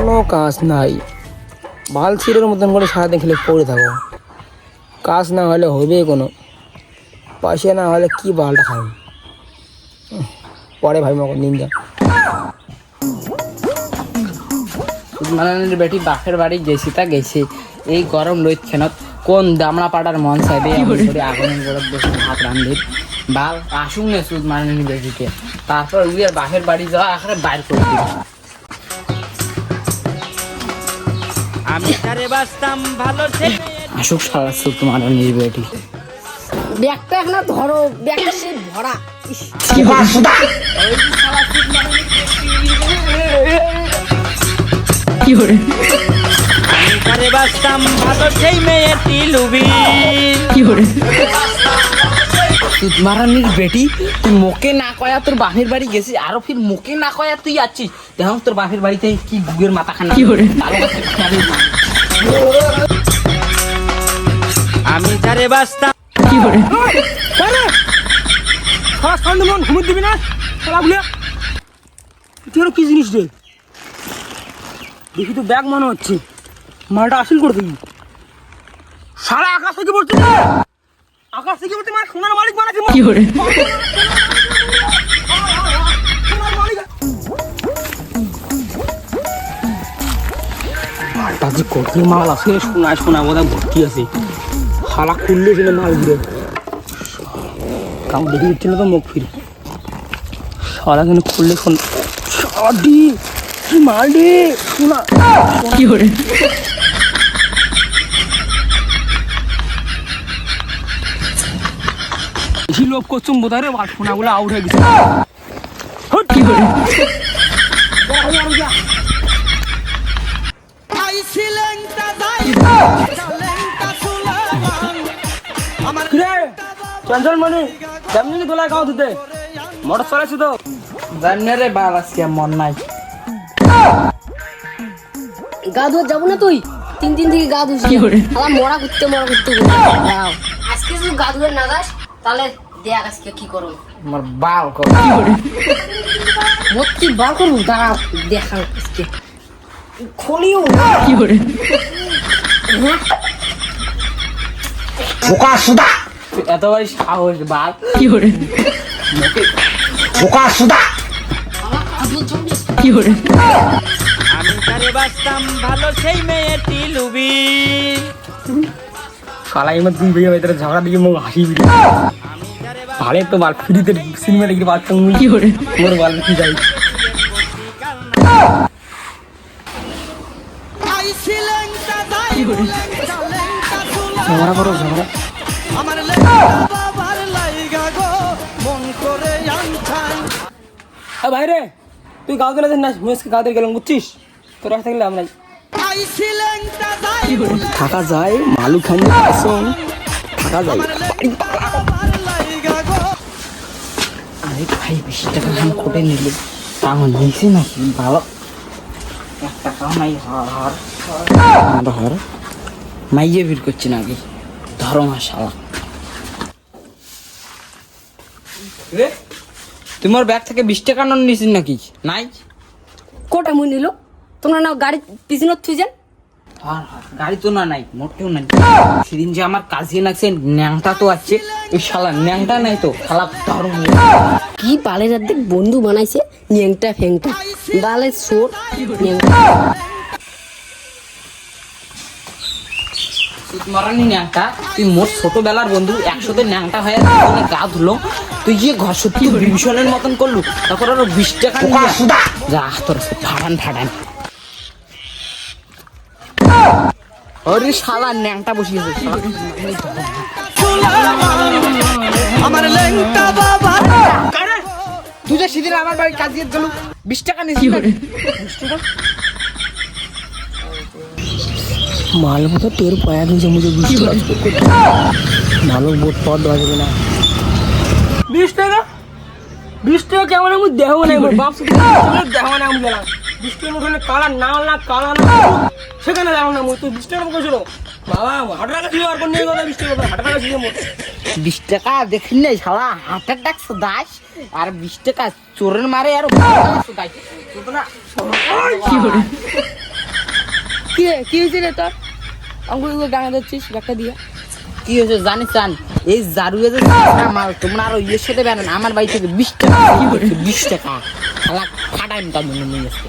কোনো কাজ নাই। বাল ছিঁড়ের মতন করে সারাদিন খেলে পড়ে থাকো। কাজ না হলে হবে কোনো। পয়সা না হলে কি বালটা খাবে? পরে ভাই মকর নিন্দা মালানের বেটি বাপের বাড়ি গেছি তা গেছি। এই গরম রোদ খেনত কোন দামড়া পাড়ার মন করে আগুনের গরম বসে ভাত রান্ধি বাল, আসুন না সুদ মালানের বেটিকে। তারপর উইয়ের বাপের বাড়ি যাওয়া এখানে বাইর করে আমি তারে বাসতাম ভালো আসুক সারা বেটি ব্যাগটা এখন ধরো ব্যাগটা সে ভরা। ইস, আমি তারে বাসতাম ভালো সেই মেয়েটি লুবি। সুদ মারানির বেটি। তুই মোকে না কয়া তোর বাপের বাড়ি গেছিস? আরও ফির মোকে না কয়া তুই আছিস দেখো তোর বাপের বাড়িতে কি গুগের মাথা খানা। কি করে আমি মন দিবি না খেলা তুই কি জিনিস রে? দেখি তো ব্যাগ মনে হচ্ছে। মালটা আসিল করে দিবি। সারা আকাশ থেকে পড়ছে। আকাশ থেকে পড়তে মানে সোনার মালিক বানাচ্ছে। কি করে যে কঠিন মাল আছে সোনায় সোনা বোধহয় ভর্তি আছে। হালা খুললে ছিল মাল ঘুরে কাউ দেখে দিচ্ছে না তো মুখ ফিরে সারা কিন্তু খুললে শোন। সারাদি কি মাল রে শোনা। কি করে বেশি লোভ করছুম বোধহয় রে সোনাগুলো আউট হয়ে গেছে। কি করে চঞ্চল মনি কেমনি কি দোলায় গাও দিতে মোটর চালাইছি তো। জানি রে বাল আজকে মন নাই। গা ধোয়া যাব না তুই? তিন দিন থেকে গা ধুছি আমার মরা করতে মরা করতে আজকে যদি গা ধুয়ে না যাস তাহলে দেখ আজকে কি করো আমার বাল কর। মত কি বার করব দাঁড়াও দেখাও আজকে। খলিও কি করে এতবারই সাহস বাল আমি তারে বাসতাম ভালো সেই মেয়েটি লুবি। শালা তুমি ঝগড়া দিকে মুখ হাসি বিড়ি ভালো তো বাল ফ্রিতে সিনেমা দেখতে মুই কি করে মোর বাল কি যাই। ঝগড়া করো ঝগড়া। আ ভাই রে তুই গাও দিলে না আজকে গাও দিয়ে গেলাম বুঝছিস? তোর রাস্তা গেলে আমরা থাকা যায় মালু খান আসুন থাকা যায়। আরে ভাই বিশ টাকা কোটে নিলে? তাও নিয়েছে নাকি? ভালো নাই হর হর হর হর মাইয়ে ভিড় করছে নাকি? ধরো মাসালা রে তোমার ব্যাগ থেকে বিশ টাকা নন নিয়েছিস নাকি? নাই? কোটা মুই নিল? তোমরা না গাড়ি পিছনে থুই যান গাড়ি তো না নাই মোটেও নাই। সেদিন যে আমার কাজে লাগছে ন্যাংটা তো আছে। ওই শালা ন্যাংটা নাই তো শালা ধরো কি বালের অর্ধেক বন্ধু বানাইছে ন্যাংটা ফ্যাংটা? বালের সোর ন্যাংটা। মারানি ন্যাংটা তুই মোর ছোটবেলার বন্ধু একসাথে ন্যাংটা হয়ে গা ধুলো। তুই গিয়ে ঘর সত্যি বিভীষণের মতন করলু তারপর আরও বিশ টাকা যা। তোর ফাড়ান ফাড়ান ওরে শালা ন্যাংটা বসিয়েছে। শালা। কারে? তুই যে সেদিন আমার বাড়ি কাজিয়ে গেল বিশ টাকা নিয়েছি। মাল মতো টের পায়া গেছে মুঝে বিশ্বাস মালক বোট পথ দেওয়া যাবে না। বিশ টাকা? বিশ টাকা কেমন আমি দেহ নাই? বাপ দেহ নাই আমি গেলাম। বৃষ্টির মুখে কালা না না কালা না সেখানে যাও না তুই বৃষ্টির মুখ করেছিল বাবা হাটের টাকা ছিল আর কোন নেই কথা বৃষ্টির কথা হাটের টাকা ছিল বিশ টাকা দেখিনি শালা হাটের টাক দাস আর বিশ টাকা চোরের মারে আর কি কি হয়েছে রে তোর? অঙ্কুর ডাঙা দিচ্ছিস ডাক্তার দিয়ে। কি হয়েছে জানিস চান এই জারুয়ে যে তোমরা আরও ইয়ে সাথে বেড়ান আমার বাড়ি থেকে বিশ টাকা বিশ টাকা খালা ফাটাই নিতাম মনে আজকে